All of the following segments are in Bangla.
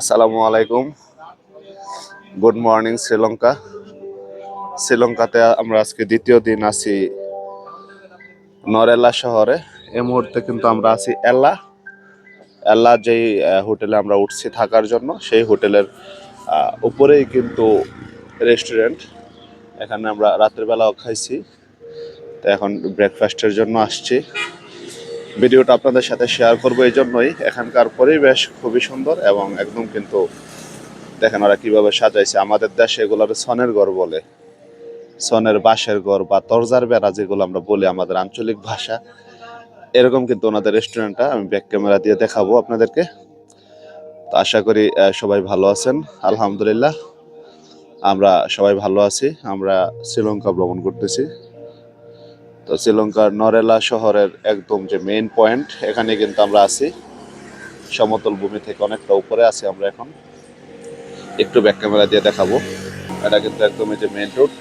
আসসালামু আলাইকুম। গুড মর্নিং শ্রীলঙ্কা শ্রীলঙ্কাতে আমরা আজকে দ্বিতীয় দিন আছি নরেলা শহরে। এই মুহূর্তে কিন্তু আমরা আছি এল্লা। এল্লা যেই হোটেলে আমরা উঠছি থাকার জন্য, সেই হোটেলের উপরেই কিন্তু রেস্টুরেন্ট। এখানে আমরা রাত্রেবেলাও খাইছি। তো এখন ব্রেকফাস্টের জন্য আসছি। ভিডিওটা আপনাদের সাথে শেয়ার করব এই জন্যই। এখানকার পরিবেশ খুবই সুন্দর এবং একদম কিন্তু দেখেন ওরা কীভাবে সাজাইছে। আমাদের দেশে এগুলোর সনের ঘর বলে। সনের বাঁশের ঘর বা তরজার বেড়া যেগুলো আমরা বলি আমাদের আঞ্চলিক ভাষা। এরকম কিন্তু ওনাদের রেস্টুরেন্টটা আমি ব্যাক ক্যামেরা দিয়ে দেখাবো আপনাদেরকে। তো আশা করি সবাই ভালো আছেন। আলহামদুলিল্লাহ। আমরা সবাই ভালো আছি। আমরা শ্রীলঙ্কা ভ্রমণ করতেছি। তো শ্রীলঙ্কার নরেলা শহরের একদম যে মেইন পয়েন্ট এখানে কিন্তু আমরা আছি। সমতল ভূমি থেকে অনেকটা উপরে আছি আমরা এখন। একটু ব্যাক ক্যামেরা দিয়ে দেখাবো। এটা কিন্তু একদম এই যে মেইন রোড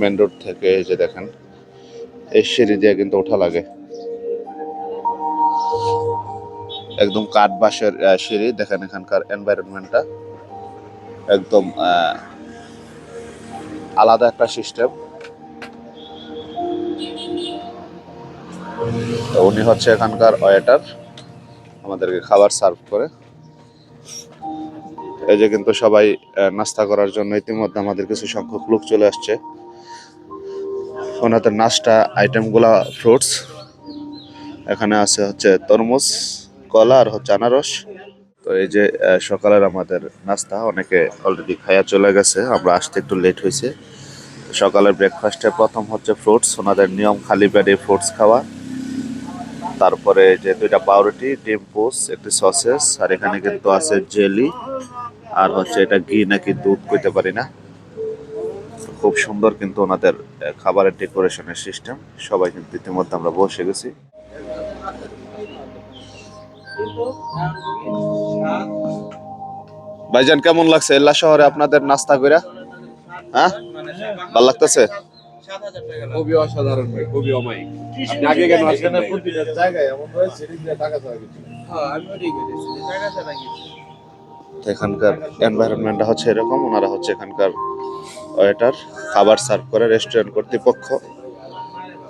মেইন রোড থেকে এই যে দেখেন, এই সিঁড়ি দিয়ে কিন্তু ওঠা লাগে। একদম কাঠ বাঁশের সিঁড়ি, দেখেন এখানকার এনভায়রনমেন্টটা একদম আলাদা একটা সিস্টেম তো উনি হচ্ছে এখানকার ওয়েটার, আমাদেরকে খাবার সার্ভ করে। এই যে কিন্তু সবাই নাস্তা করার জন্য ইতিমধ্যে আমাদের কিছু সংখ্যক লোক চলে আসছে। ওনাদের নাস্তা আইটেমগুলা ফ্রুটস। এখানে আছে হচ্ছে তরমুজ, কলা আর হচ্ছে আনারস। তো এই যে সকালের আমাদের নাস্তা, অনেকে অলরেডি খাইয়া চলে গেছে, আমরা আসতে একটু লেট হয়েছে সকালের ব্রেকফাস্টে প্রথম হচ্ছে ফ্রুটস ওনাদের নিয়ম খালি পেটে ফ্রুটস খাওয়া। তারপরে যে দুইটা পাউরুটি, ডিম পোস্ট একটি সসেস, আর এখানে কিন্তু আছে জেলি, আর হচ্ছে এটা ঘি নাকি দুধ কইতে পারি না। খুব সুন্দর কিন্তু ওনাদের খাবারের ডেকোরেশনের সিস্টেম। সবাই কিন্তু ইতিমধ্যে আমরা বসে গেছি। ভাইজান, কেমন লাগছে? এল্লা শহরে আপনাদের নাস্তা কইরা? হ্যাঁ? ভালো লাগতেছে? খুবই অসাধারণ ভাই খুবই অমায়িক। আপনি আগে কেন আসেন নাই? তো এখানকার এনভায়রনমেন্টটা হচ্ছে এরকম ওনারা হচ্ছে এখানকার ওয়েটার খাবার সার্ভ করে রেস্টুরেন্ট কর্তৃপক্ষ।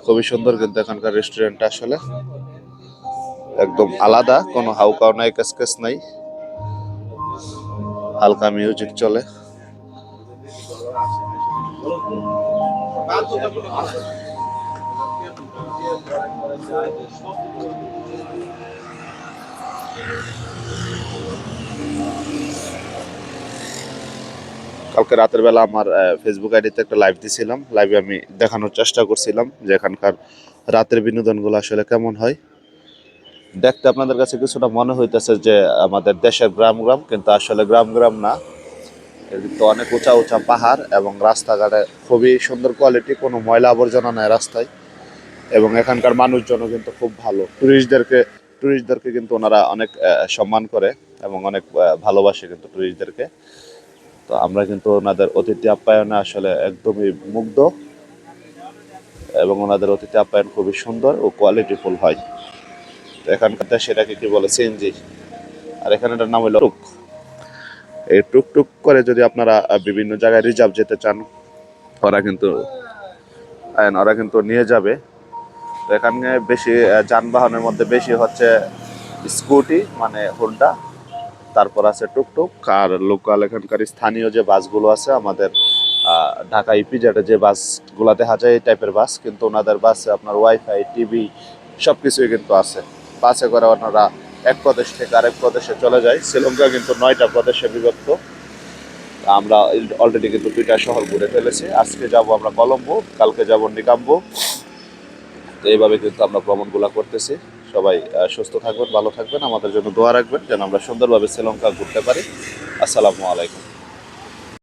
খুবই সুন্দর কিন্তু এখানকার রেস্টুরেন্টটা আসলে। একদম আলাদা কোনো হাউকাও নাই কেসকেস নাই। হালকা মিউজিক চলে। কালকে রাতের বেলা আমার ফেসবুক আইডিতে একটা লাইভ দিছিলাম। লাইভে আমি দেখানোর চেষ্টা করছিলাম যে এখানকার রাতের বিনোদনগুলো আসলে কেমন হয়। দেখতে আপনাদের কাছে কিছুটা মনে হইতেছে যে আমাদের দেশের গ্রাম গ্রাম কিন্তু আসলে গ্রাম গ্রাম না। কিন্তু অনেক উঁচা উঁচা পাহাড় এবং রাস্তাঘাটে খুবই সুন্দর কোয়ালিটি কোনো ময়লা আবর্জনা নাই রাস্তায়। এবং এখানকার মানুষজনও কিন্তু খুব ভালো। ট্যুরিস্টদেরকে ট্যুরিস্টদেরকে কিন্তু ওনারা অনেক সম্মান করে এবং অনেক ভালোবাসে কিন্তু ট্যুরিস্টদেরকে তো আমরা কিন্তু ওনাদের অতিথি আপ্যায়নে আসলে একদমই মুগ্ধ এবং ওনাদের অতিথি আপ্যায়ন খুবই সুন্দর ও কোয়ালিটিফুল হয়। তো এখানকার সেটাকে কি বলে, সিএনজি। আর এখানে এটার নাম হলো টুকটুক করে যদি আপনারা বিভিন্ন জায়গায় রিজার্ভ যেতে চান, ওরা কিন্তু ওরা কিন্তু নিয়ে যাবে। তো এখানে বেশি যানবাহনের মধ্যে বেশি হচ্ছে স্কুটি মানে হোন্ডা তারপর আছে টুকটুক, আর লোকাল এখানকার স্থানীয় যে বাসগুলো আছে, আমাদের ঢাকা ইপিজেডে যে বাসগুলো দেখা যায়, এই টাইপের বাস, কিন্তু ওনাদের বাসে আপনার ওয়াইফাই টিভি সব কিছুই কিন্তু আছে। বাসে করে ওনারা এক প্রদেশ থেকে আরেক প্রদেশে চলে যায়। শ্রীলঙ্কা কিন্তু নয়টা প্রদেশে বিভক্ত। আমরা অলরেডি কিন্তু দুইটা শহর ঘুরে ফেলেছি। আজকে যাব আমরা কলম্বো, কালকে যাব নিকাম্বো। তো এইভাবে কিন্তু আমরা ভ্রমণগুলো করতেছি। সবাই সুস্থ থাকবেন, ভালো থাকবেন। আমাদের জন্য দোয়া রাখবেন যেন আমরা সুন্দরভাবে শ্রীলঙ্কা ঘুরতে পারি। আসসালামু আলাইকুম।